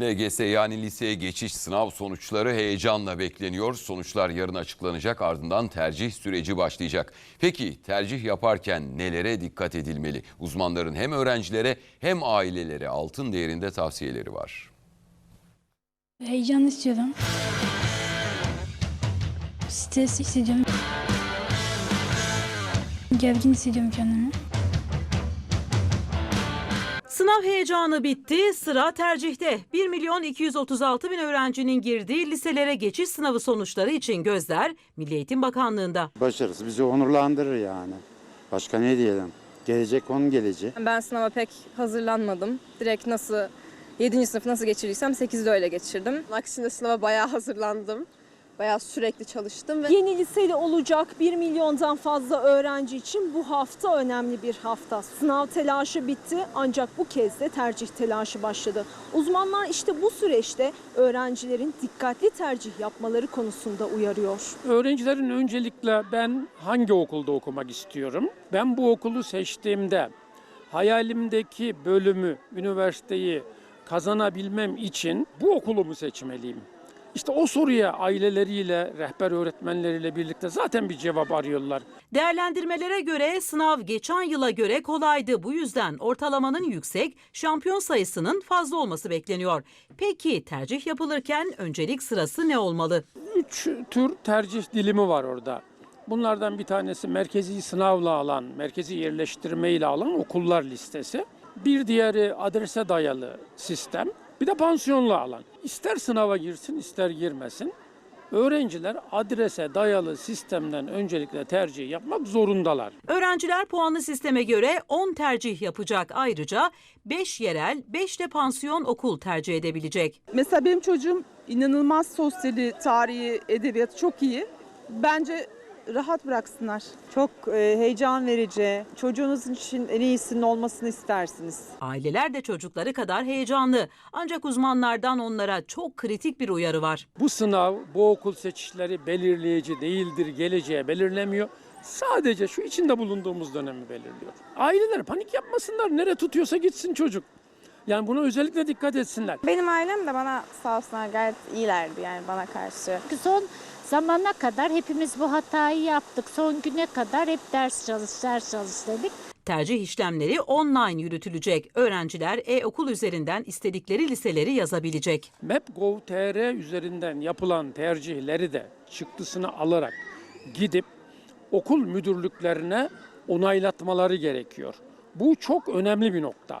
LGS yani liseye geçiş sınav sonuçları heyecanla bekleniyor. Sonuçlar yarın açıklanacak ardından tercih süreci başlayacak. Peki tercih yaparken nelere dikkat edilmeli? Uzmanların hem öğrencilere hem ailelere altın değerinde tavsiyeleri var. Heyecan hissediyorum. Stres hissediyorum. Gergin hissediyorum kendimi. Sınav heyecanı bitti, sıra tercihte. 1 milyon 236 bin öğrencinin girdiği liselere geçiş sınavı sonuçları için gözler Milli Eğitim Bakanlığı'nda. Başarısı bizi onurlandırır yani. Başka ne diyelim? Gelecek onun geleceği. Ben sınava pek hazırlanmadım. Direkt nasıl 7. sınıf nasıl geçirdiysem 8'de öyle geçirdim. Aksine sınava bayağı hazırlandım. Bayağı sürekli çalıştım ve Yeni liseli olacak 1 milyondan fazla öğrenci için bu hafta önemli bir hafta. Sınav telaşı bitti ancak bu kez de tercih telaşı başladı. Uzmanlar işte bu süreçte öğrencilerin dikkatli tercih yapmaları konusunda uyarıyor. Öğrencilerin öncelikle ben hangi okulda okumak istiyorum? Ben bu okulu seçtiğimde hayalimdeki bölümü, üniversiteyi kazanabilmem için bu okulu mu seçmeliyim? İşte o soruya aileleriyle, rehber öğretmenleriyle birlikte zaten bir cevap arıyorlar. Değerlendirmelere göre sınav geçen yıla göre kolaydı. Bu yüzden ortalamanın yüksek, şampiyon sayısının fazla olması bekleniyor. Peki tercih yapılırken öncelik sırası ne olmalı? Üç tür tercih dilimi var orada. Bunlardan bir tanesi merkezi sınavla alan, merkezi yerleştirmeyle alan okullar listesi. Bir diğeri adrese dayalı sistem. Bir de pansiyonla alan. İster sınava girsin ister girmesin. Öğrenciler adrese dayalı sistemden öncelikle tercih yapmak zorundalar. Öğrenciler puanlı sisteme göre 10 tercih yapacak. Ayrıca 5 yerel, 5 de pansiyon okul tercih edebilecek. Mesela benim çocuğum inanılmaz sosyali, tarihi, edebiyatı çok iyi. Bence rahat bıraksınlar. Çok e, heyecan verici. Çocuğunuz için en iyisinin olmasını istersiniz. Aileler de çocukları kadar heyecanlı. Ancak uzmanlardan onlara çok kritik bir uyarı var. Bu sınav, bu okul seçişleri belirleyici değildir, geleceğe belirlemiyor. Sadece şu içinde bulunduğumuz dönemi belirliyor. Aileler panik yapmasınlar, nere tutuyorsa gitsin çocuk. Yani buna özellikle dikkat etsinler. Benim ailem de bana sağ olsunlar gayet iyilerdi yani bana karşı. Son zamana kadar hepimiz bu hatayı yaptık. Son güne kadar hep ders çalış, ders çalış dedik. Tercih işlemleri online yürütülecek. Öğrenciler e-okul üzerinden istedikleri liseleri yazabilecek. Map.gov.tr üzerinden yapılan tercihleri de çıktısını alarak gidip okul müdürlüklerine onaylatmaları gerekiyor. Bu çok önemli bir nokta.